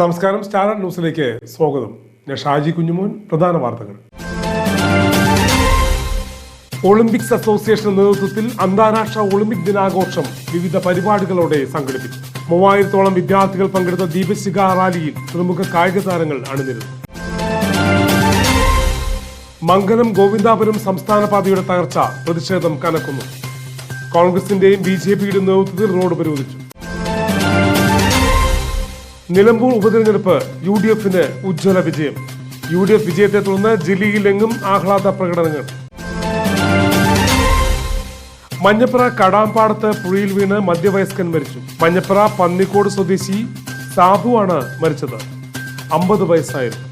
നമസ്കാരം സ്റ്റാർ ന്യൂസിലേക്ക് സ്വാഗതം. ഞാൻ ഷാജി കുഞ്ഞുമോൻ പ്രധാന വാർത്തകൾ. ഒളിമ്പിക്സ് അസോസിയേഷൻ നേതൃത്വത്തിൽ അന്താരാഷ്ട്ര ഒളിമ്പിക് ദിനാഘോഷം വിവിധ പരിപാടികളോടെ സംഘടിപ്പിച്ചു. മൂവായിരത്തോളം വിദ്യാർത്ഥികൾ പങ്കെടുത്ത ദീപശിഖ റാലിയിൽ പ്രമുഖ കായിക താരങ്ങൾ അണിനിരുന്നു. മംഗലം ഗോവിന്ദാപുരം സംസ്ഥാന പാതയുടെ തകർച്ച പ്രതിഷേധം കനക്കുന്നു. കോൺഗ്രസിന്റെയും ബി ജെ പിയുടെയും നേതൃത്വത്തിൽ റോഡ് ഉപരോധിച്ചു നിലമ്പൂർ ഉപതെരഞ്ഞെടുപ്പ് യു ഡി എഫിന് ഉജ്ജ്വല വിജയം. യു ഡി എഫ് വിജയത്തെ തുടർന്ന് ജില്ലയിലെങ്ങും ആഹ്ലാദ പ്രകടനങ്ങൾ. മഞ്ഞപ്പുറ കടാമ്പാടത്ത് പുഴയിൽ വീണ് മധ്യവയസ്കൻ മരിച്ചു. മഞ്ഞപ്പുറ പന്നിക്കോട് സ്വദേശി സാബു ആണ് മരിച്ചത്. അമ്പത് വയസ്സായിരുന്നു.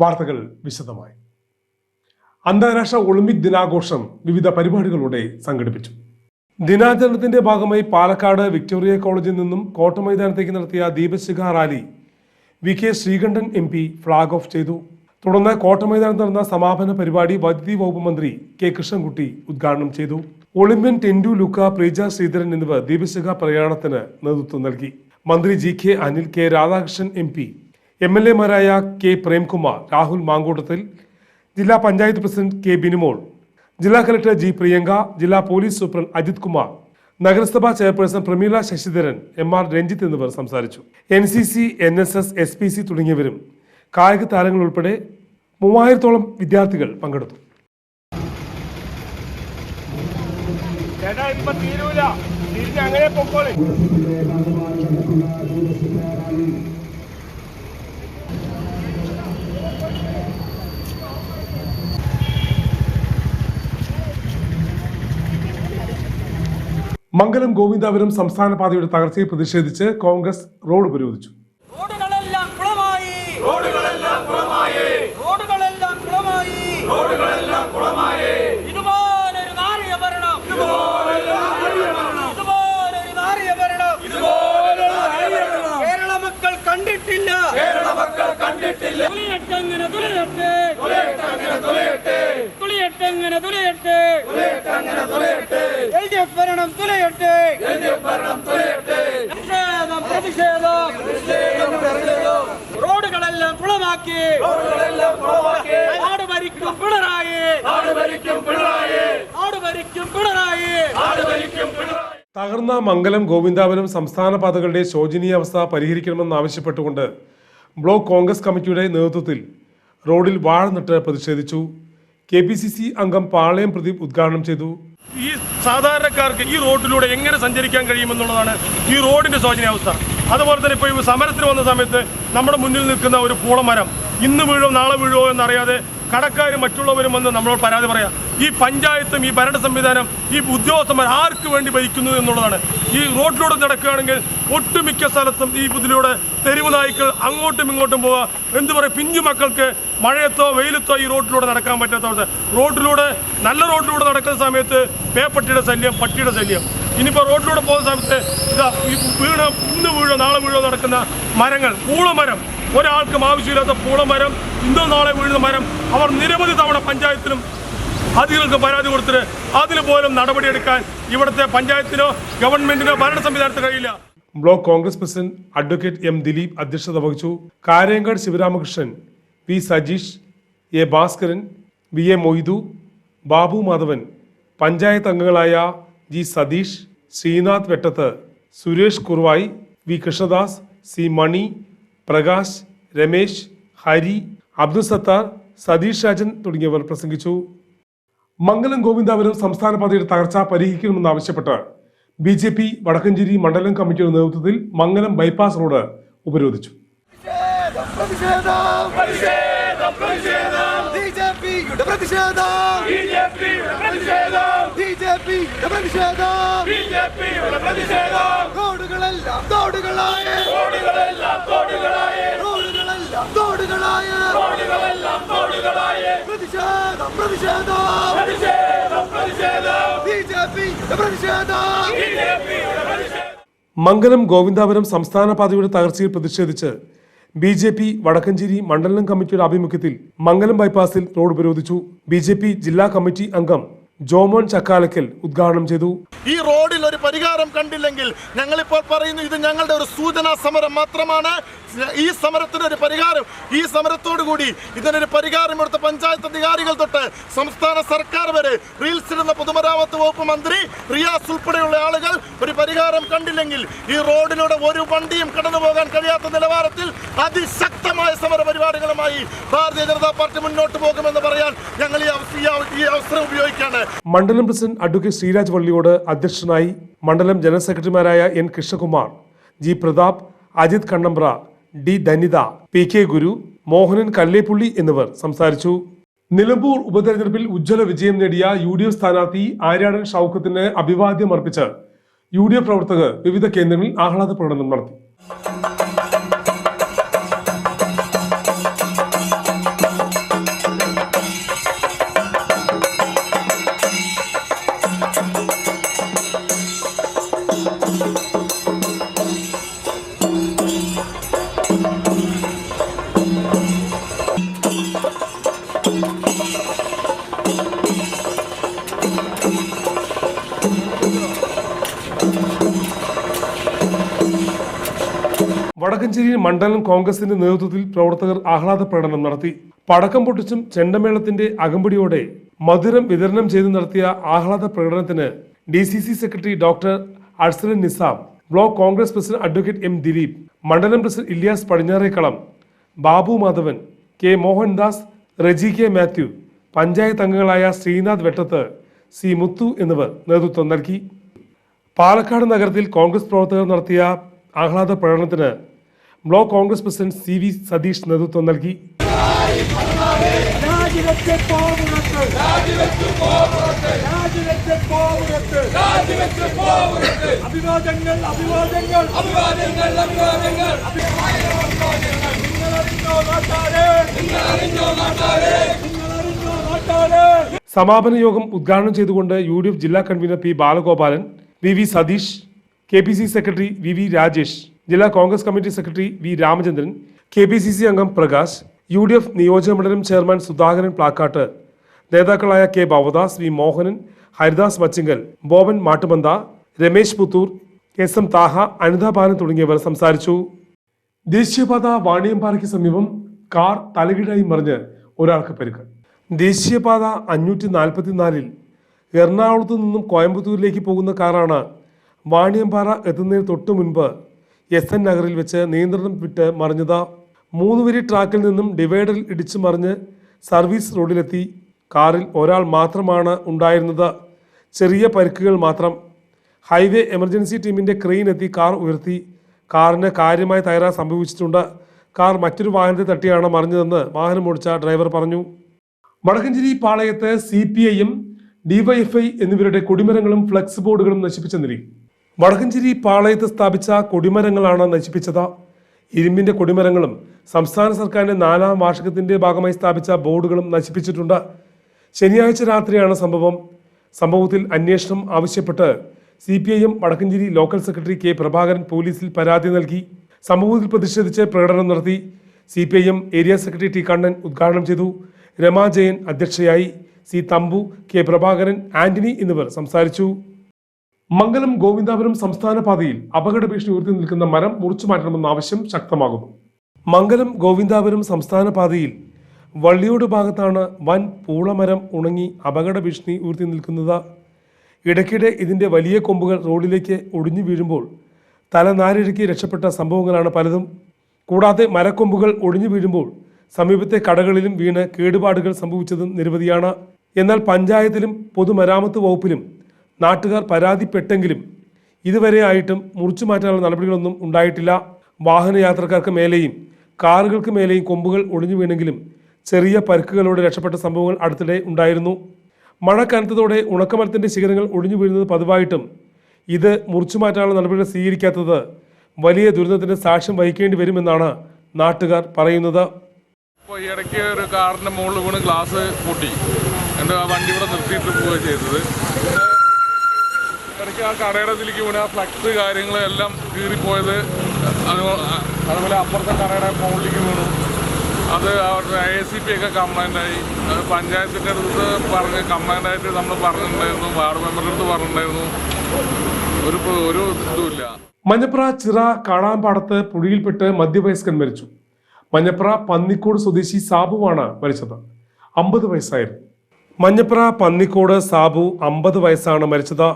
വാർത്തകൾ വിശദമായി. അന്താരാഷ്ട്ര ഒളിമ്പിക് ദിനാഘോഷം വിവിധ പരിപാടികളോടെ സംഘടിപ്പിച്ചു. ദിനാചരണത്തിന്റെ ഭാഗമായി പാലക്കാട് വിക്ടോറിയ കോളേജിൽ നിന്നും കോട്ടമൈതാനത്തേക്ക് നടത്തിയ ദീപശിഖ rally V K Sreekandan M P flag off ചെയ്തു. തുടർന്ന് കോട്ടമൈതാനത്ത് നടന്ന സമാപന പരിപാടി വൈദ്യുതി വകുപ്പ് മന്ത്രി കെ കൃഷ്ണൻകുട്ടി ഉദ്ഘാടനം ചെയ്തു. ഒളിമ്പ്യൻ ടെൻഡു ലുക്ക പ്രീജ ശ്രീധരൻ എന്നിവർ ദീപശിഖ പ്രയാണത്തിന് നേതൃത്വം നൽകി. മന്ത്രി G K Anil K Radhakrishnan M P M L എമാരായ K Premkumar Rahul Mamkootathil ജില്ലാ പഞ്ചായത്ത് പ്രസിഡന്റ് കെ ബിനിമോൾ ജില്ലാ കലക്ടർ ജി പ്രിയങ്ക ജില്ലാ പോലീസ് സൂപ്രണ്ട് അജിത് കുമാർ നഗരസഭാ chairperson Prameela Sasidharan M R Ranjith എന്നിവർ സംസാരിച്ചു. N C C N S S S P C തുടങ്ങിയവരും കായിക താരങ്ങൾ ഉൾപ്പെടെ മൂവായിരത്തോളം വിദ്യാർത്ഥികൾ പങ്കെടുത്തു. അങ്ങനെ പൊക്കോളെ. മംഗലം ഗോവിന്ദാപുരം സംസ്ഥാന പാതയുടെ തകർച്ചയിൽ പ്രതിഷേധിച്ച് കോൺഗ്രസ് റോഡ് ഉപരോധിച്ചു. റോഡുകളെല്ലാം കുളമായി. റോഡുകളെല്ലാം കുളമായി. റോഡുകളെല്ലാം കുളമായി. റോഡുകളെല്ലാം കുളമായി. ഇതുപോലൊരു നാറിയ ഭരണം ഇതുപോലൊരു നാറിയ ഭരണം കേരള മക്കൾ കണ്ടിട്ടില്ല. കണ്ടിട്ടില്ല. എൽ ഡി എഫ് ഭരണം തുലയട്ടെ. എൽ ഡി എഫ് ഭരണം തുലയട്ടെ. പ്രതിഷേധം പ്രതിഷേധം. പ്രതിഷേധം റോഡുകളെല്ലാം കുളമാക്കി. റോഡുകളെല്ലാം കുളമാക്കി. നാട് ഭരിക്കും പിണറായി. നാട് ഭരിക്കും പിണറായി. നാട് ഭരിക്കും പിണറായി. നാട് ഭരിക്കും പിണറായി. തകർന്ന മംഗലം ഗോവിന്ദാപുരം സംസ്ഥാന പാതകളുടെ ശോചനീയാവസ്ഥ പരിഹരിക്കണമെന്നാവശ്യപ്പെട്ടുകൊണ്ട് ബ്ലോക്ക് കോൺഗ്രസ് കമ്മിറ്റിയുടെ നേതൃത്വത്തിൽ റോഡിൽ വാഴ നട്ട് പ്രതിഷേധിച്ചു. കെ പി സി സി അംഗം പാളയം പ്രദീപ് ഉദ്ഘാടനം ചെയ്തു. ഈ സാധാരണക്കാർക്ക് ഈ റോഡിലൂടെ എങ്ങനെ സഞ്ചരിക്കാൻ കഴിയുമെന്നുള്ളതാണ് ഈ റോഡിന്റെ ശോചനീയാവസ്ഥ. അതുപോലെ തന്നെ ഇപ്പോൾ ഈ സമരത്തിന് വന്ന സമയത്ത് നമ്മുടെ മുന്നിൽ നിൽക്കുന്ന ഒരു പൂളമരം ഇന്ന് വീഴോ നാളെ വീഴോ എന്നറിയാതെ കടക്കാരും മറ്റുള്ളവരും വന്ന് നമ്മളോട് പരാതി പറയാം. ഈ പഞ്ചായത്തും ഈ ഭരണ സംവിധാനം ഈ ഉദ്യോഗസ്ഥന്മാർ ആർക്ക് വേണ്ടി ഭരിക്കുന്നു എന്നുള്ളതാണ്. ഈ റോഡിലൂടെ നടക്കുകയാണെങ്കിൽ ഒട്ടുമിക്ക സ്ഥലത്തും ഈ ഇതിലൂടെ തെരുവ് നായ്ക്കൾ അങ്ങോട്ടും ഇങ്ങോട്ടും പോവുക. എന്ത് പറയുക പിഞ്ചു മക്കൾക്ക് മഴയത്തോ വെയിലത്തോ ഈ റോഡിലൂടെ നടക്കാൻ പറ്റാത്ത അവസ്ഥ റോഡിലൂടെ നല്ല റോഡിലൂടെ നടക്കുന്ന സമയത്ത് പേപ്പട്ടിയുടെ ശല്യം പട്ടിയുടെ ശല്യം. ഇനിയിപ്പോൾ റോഡിലൂടെ പോകുന്ന സമയത്ത് ഇതാ വീണ ഇന്ന് വീഴോ നാളെ വീഴോ നടക്കുന്ന മരങ്ങൾ പൂളമരം. ഒരാൾക്കും ആവശ്യമില്ലാത്ത പൂളമരം ഇന്നോ നാളെ വീഴുന്ന മരം. അവർ നിരവധി തവണ പഞ്ചായത്തിലും അധികൾക്ക് പരാതി കൊടുത്തിട്ട് അതിന് പോലും നടപടിയെടുക്കാൻ ഇവിടുത്തെ പഞ്ചായത്തിനോ ഗവൺമെന്റിനോ ഭരണ സംവിധാനത്തിന് കഴിയില്ല. Block Congress president advocate M Dileep അധ്യക്ഷത വഹിച്ചു. Karenkad Sivaramakrishnan V Sajeesh A Bhaskaran V A Moidu Babu Madhavan panchayat അംഗങ്ങളായ G Satheesh Sreenath Vettath Suresh Kuruvayi V Krishnadas C Mani Prakash Ramesh Hari Abdul Sathar Satheesh Rajan തുടങ്ങിയവർ പ്രസംഗിച്ചു. മംഗലം ഗോവിന്ദാപുരം സംസ്ഥാന പാതയുടെ തകർച്ച പരിഹരിക്കണമെന്നാവശ്യപ്പെട്ട് B J P Vadakkencherry മണ്ഡലം കമ്മിറ്റിയുടെ നേതൃത്വത്തിൽ മംഗലം ബൈപ്പാസ് റോഡ് ഉപരോധിച്ചു. റോഡുകളെല്ലാം തോടുകളായ. റോഡുകളെല്ലാം തോടുകളായ. റോഡുകളെല്ലാം തോടുകളായ. റോഡുകളെല്ലാം തോടുകളായ പ്രതിഷേധം പ്രതിഷേധം പ്രതിഷേധം പ്രതിഷേധം ബിജെപിയുടെ പ്രതിഷേധം ബിജെപിയുടെ പ്രതിഷേധം മംഗലം ഗോവിന്ദാപുരം സംസ്ഥാന പാതയുടെ തകർച്ചയിൽ പ്രതിഷേധിച്ച് ബി ജെ പി വടക്കഞ്ചേരി മണ്ഡലം കമ്മിറ്റിയുടെ ആഭിമുഖ്യത്തിൽ മംഗലം ബൈപ്പാസിൽ റോഡ് ഉപരോധിച്ചു. ബി ജെ പി ജില്ലാ കമ്മിറ്റി അംഗം ജോമോൻ ചക്കാലക്കൽ ഉദ്ഘാടനം ചെയ്തു. ഈ റോഡിൽ ഒരു പരിഹാരം കണ്ടില്ലെങ്കിൽ ഞങ്ങളിപ്പോൾ പറയുന്നു ഇത് ഞങ്ങളുടെ ഒരു സൂചനാ സമരം മാത്രമാണ്. ഈ സമരത്തിനൊരു പരിഹാരം. ഈ സമരത്തോടു കൂടി ഇതിനൊരു പരിഹാരം എടുത്ത പഞ്ചായത്ത് അധികാരികൾ തൊട്ട് സംസ്ഥാന സർക്കാർ വരെ റീൽസിടുന്ന പൊതുമരാമത്ത് വകുപ്പ് മന്ത്രി റിയാസ് ഉൾപ്പെടെയുള്ള ആളുകൾ ഒരു പരിഹാരം കണ്ടില്ലെങ്കിൽ ഈ റോഡിലൂടെ ഒരു വണ്ടിയും കടന്നു പോകാൻ കഴിയാത്ത നിലവാരത്തിൽ അതിശക്തമായ സമര പരിപാടികളുമായി ഭാരതീയ ജനതാ പാർട്ടി മുന്നോട്ട് പോകുമെന്ന് പറയാൻ ഞങ്ങൾ ഈ അവസരം ഉപയോഗിക്കുകയാണ്. മണ്ഡലം പ്രസിഡന്റ് അഡ്വക്കേറ്റ് ശ്രീരാജ് വള്ളിയോട് അധ്യക്ഷനായി മണ്ഡലം ജനറൽ സെക്രട്ടറിമാരായ N Krishnakumar G Prathap Ajith Kannambra D Dhanitha P K Guru Mohanan Kallepully എന്നിവർ സംസാരിച്ചു. നിലമ്പൂർ ഉപതെരഞ്ഞെടുപ്പിൽ ഉജ്ജ്വല വിജയം നേടിയ യു ഡി എഫ് സ്ഥാനാർത്ഥി ആര്യാടൻ ഷൌക്കത്തിന് അഭിവാദ്യം അർപ്പിച്ച് യു ഡി എഫ് പ്രവർത്തകർ വിവിധ കേന്ദ്രങ്ങളിൽ ആഹ്ലാദ പ്രകടനം നടത്തി. വടക്കഞ്ചേരിയിൽ മണ്ഡലം കോൺഗ്രസിന്റെ നേതൃത്വത്തിൽ പ്രവർത്തകർ ആഹ്ലാദ പ്രകടനം നടത്തി പടക്കം പൊട്ടിച്ചും ചെണ്ടമേളത്തിന്റെ അകമ്പടിയോടെ മധുരം വിതരണം ചെയ്തു നടത്തിയ ആഹ്ലാദ പ്രകടനത്തിന് D C C secretary doctor Arsalan Nizam block Congress president advocate M Dileep മണ്ഡലം president Ilyas Padinjarekkalam Babu Madhavan K Mohandas Reji K Mathew panchayat അംഗങ്ങളായ ശ്രീനാഥ് വെട്ടത്ത് സി മുത്തു എന്നിവർ നേതൃത്വം നൽകി പാലക്കാട് നഗരത്തിൽ കോൺഗ്രസ് പ്രവർത്തകർ നടത്തിയ ആഹ്ലാദ പ്രകടനത്തിന് block Congress president C V Satheesh നേതൃത്വം നൽകി. അഭിവാദങ്ങൾ അഭിവാദങ്ങൾ അഭിവാദങ്ങൾ അഭിവാദങ്ങൾ സമാപന യോഗം ഉദ്ഘാടനം ചെയ്തുകൊണ്ട് യു ഡി എഫ് ജില്ലാ convener P Balagopalan V V Satheesh K P C secretary V V Rajesh. ജില്ലാ Congress committee secretary V Ramachandran K P C C അംഗം Prakash U D F നിയോജകമണ്ഡലം ചെയർമാൻ സുധാകരൻ പ്ലാക്കാട്ട് നേതാക്കളായ K Bhavadas V Mohanan Haridas Machingal Boban Mattumantha Ramesh Puthur S M Thaha Anitha Balan തുടങ്ങിയവർ സംസാരിച്ചു. ദേശീയപാത വാണിയമ്പാറയ്ക്ക് സമീപം car തലകീഴായി മറിഞ്ഞ് ഒരാൾക്ക് പരിക്ക്. ദേശീയപാത അഞ്ഞൂറ്റി നാൽപ്പത്തിനാലിൽ എറണാകുളത്ത് നിന്നും കോയമ്പത്തൂരിലേക്ക് പോകുന്ന കാറാണ് വാണിയമ്പാറ എത്തുന്നതിന് തൊട്ടു മുൻപ് എസ് എൻ നഗറിൽ വെച്ച് നിയന്ത്രണം വിട്ട് മറിഞ്ഞത് മൂന്നുവരി ട്രാക്കിൽ നിന്നും ഡിവൈഡറിൽ ഇടിച്ചു മറിഞ്ഞ് സർവീസ് റോഡിലെത്തി. കാറിൽ ഒരാൾ മാത്രമാണ് ഉണ്ടായിരുന്നത്. ചെറിയ പരിക്കുകൾ മാത്രം. ഹൈവേ എമർജൻസി ടീമിന്റെ ക്രെയിൻ എത്തി കാർ ഉയർത്തി. കാറിന് കാര്യമായ തകരാർ സംഭവിച്ചിട്ടുണ്ട്. കാർ മറ്റൊരു വാഹനത്തെ തട്ടിയാണ് മറിഞ്ഞതെന്ന് വാഹനം ഓടിച്ച ഡ്രൈവർ പറഞ്ഞു. വടക്കഞ്ചേരി പാളയത്ത് സി പി ഐയും ഡിവൈഎഫ്ഐ എന്നിവരുടെ കൊടിമരങ്ങളും ഫ്ലക്സ് ബോർഡുകളും നശിപ്പിച്ച നിലയിൽ വടക്കഞ്ചേരി പാളയത്ത് സ്ഥാപിച്ച കൊടിമരങ്ങളാണ് നശിപ്പിച്ചത്. ഇരുമ്പിന്റെ കൊടിമരങ്ങളും സംസ്ഥാന സർക്കാരിന്റെ നാലാം വാർഷികത്തിന്റെ ഭാഗമായി സ്ഥാപിച്ച ബോർഡുകളും നശിപ്പിച്ചിട്ടുണ്ട്. ശനിയാഴ്ച രാത്രിയാണ് സംഭവം. സംഭവത്തിൽ അന്വേഷണം ആവശ്യപ്പെട്ട് C P I M Vadakkencherry local secretary K Prabhakaran പോലീസിൽ പരാതി നൽകി. സംഭവത്തിൽ പ്രതിഷേധിച്ച് പ്രകടനം നടത്തി C P I M area secretary T Kannan ഉദ്ഘാടനം ചെയ്തു. രമാ ജയൻ അധ്യക്ഷയായി സി തമ്പു കെ പ്രഭാകരൻ ആന്റണി എന്നിവർ സംസാരിച്ചു. മംഗലം ഗോവിന്ദാപുരം സംസ്ഥാന പാതയിൽ അപകട ഭീഷണി ഉയർത്തി നിൽക്കുന്ന മരം മുറിച്ചു മാറ്റണമെന്ന ആവശ്യം ശക്തമാകുന്നു. മംഗലം ഗോവിന്ദാപുരം സംസ്ഥാന പാതയിൽ വള്ളിയോട് ഭാഗത്താണ് വൻ പൂളമരം ഉണങ്ങി അപകട ഭീഷണി ഉയർത്തി നിൽക്കുന്നത്. ഇടയ്ക്കിടെ ഇതിന്റെ വലിയ കൊമ്പുകൾ റോഡിലേക്ക് ഒടിഞ്ഞു വീഴുമ്പോൾ തലനാരിഴക്കി രക്ഷപ്പെട്ട സംഭവങ്ങളാണ് പലതും. കൂടാതെ മരക്കൊമ്പുകൾ ഒടിഞ്ഞു വീഴുമ്പോൾ സമീപത്തെ കടകളിലും വീണ് കേടുപാടുകൾ സംഭവിച്ചതും നിരവധിയാണ്. എന്നാൽ പഞ്ചായത്തിലും പൊതുമരാമത്ത് വകുപ്പിലും നാട്ടുകാർ പരാതിപ്പെട്ടെങ്കിലും ഇതുവരെ ആയിട്ടും മുറിച്ചു മാറ്റാനുള്ള നടപടികളൊന്നും ഉണ്ടായിട്ടില്ല. വാഹനയാത്രക്കാർക്ക് മേലെയും കാറുകൾക്ക് മേലെയും കൊമ്പുകൾ ഒടിഞ്ഞു വീണെങ്കിലും ചെറിയ പരുക്കുകളോടെ രക്ഷപ്പെട്ട സംഭവങ്ങൾ അടുത്തിടെ ഉണ്ടായിരുന്നു. മഴ കനത്തതോടെ ഉണക്കമരത്തിന്റെ ശിഖരങ്ങൾ ഒടിഞ്ഞു വീഴുന്നത് പതിവായിട്ടും ഇത് മുറിച്ചു മാറ്റാനുള്ള നടപടികൾ സ്വീകരിക്കാത്തത് വലിയ ദുരന്തത്തിന് സാക്ഷ്യം വഹിക്കേണ്ടി വരുമെന്നാണ് നാട്ടുകാർ പറയുന്നത്. ഇപ്പോൾ ഇടയ്ക്ക് ഒരു കാറിന്റെ മുകളിൽ വീണ് ഗ്ലാസ് പൊട്ടി. എന്റെ വണ്ടി ഇവിടെ നിർത്തിയിട്ട് പോവുക ചെയ്തത്. ഇടയ്ക്ക് ആ കടയുടെ ഇതിലേക്ക് ആ ഫ്ലക്സ് കാര്യങ്ങളെല്ലാം കീറിപ്പോയത് അത് അതുപോലെ അപ്പുറത്തെ കടയുടെ മുകളിലേക്ക് വീണു. അത് അവരുടെ എ സി പി ഒക്കെ കംപ്ലൈന്റ് ആയി. അത് പഞ്ചായത്തിന്റെ അടുത്ത് പറഞ്ഞ് കംപ്ലൈന്റ് ആയിട്ട് നമ്മൾ പറഞ്ഞിട്ടുണ്ടായിരുന്നു. വാർഡ് മെമ്പറുടെ അടുത്ത് പറഞ്ഞിട്ടുണ്ടായിരുന്നു. ഒരു ഒരു ഇതുമില്ല മഞ്ഞപ്ര ചിറ കാടാമ്പാടത്ത് പുഴയിൽപ്പെട്ട് മധ്യവയസ്കൻ മരിച്ചു. മഞ്ഞപ്ര പന്നിക്കോട് സ്വദേശി സാബുവാണ് മരിച്ചത്. അമ്പത് വയസ്സായിരുന്നു. മഞ്ഞപ്ര പന്നിക്കോട് സാബു അമ്പത് വയസ്സാണ് മരിച്ചത്.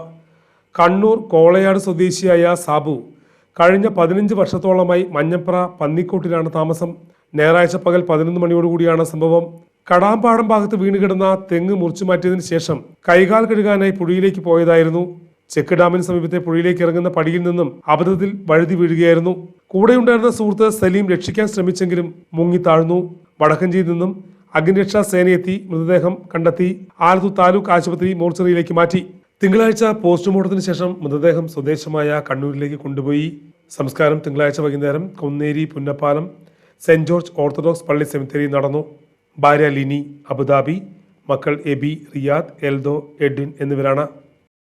കണ്ണൂർ കോളയാട് സ്വദേശിയായ സാബു. കഴിഞ്ഞ പതിനഞ്ച് വർഷത്തോളമായി മഞ്ഞപ്ര പന്നിക്കോട്ടിലാണ് താമസം. ഞായറാഴ്ച പകൽ പതിനൊന്ന് മണിയോടുകൂടിയാണ് സംഭവം. കടാമ്പാടം ഭാഗത്ത് വീണുകിടന്ന തെങ്ങ് മുറിച്ചു മാറ്റിയതിനു ശേഷം കൈകാൽ കഴുകാനായി പുഴയിലേക്ക് പോയതായിരുന്നു. ചെക്ക് ഡാമിന് സമീപത്തെ പുഴയിലേക്ക് ഇറങ്ങുന്ന പടിയിൽ നിന്നും അബദ്ധത്തിൽ വഴുതി വീഴുകയായിരുന്നു. കൂടെയുണ്ടായിരുന്ന സുഹൃത്ത് സലീം രക്ഷിക്കാൻ ശ്രമിച്ചെങ്കിലും മുങ്ങി താഴ്ന്നു. വടക്കഞ്ചിയിൽ നിന്നും അഗ്നിരക്ഷാ സേനയെത്തി മൃതദേഹം കണ്ടെത്തി. ആലത്തൂർ താലൂക്ക് ആശുപത്രി മോർച്ചറിയിലേക്ക് മാറ്റി. തിങ്കളാഴ്ച പോസ്റ്റ്മോർട്ടത്തിന് ശേഷം മൃതദേഹം സ്വദേശമായ കണ്ണൂരിലേക്ക് കൊണ്ടുപോയി. സംസ്കാരം തിങ്കളാഴ്ച വൈകുന്നേരം Konneri Punnappalam saint George orthodox പള്ളി സെമിത്തേരി നടന്നു. ഭാര്യ ലിനി അബുദാബി മക്കൾ എബി റിയാദ് എൽദോ എഡിൻ എന്നിവരാണ്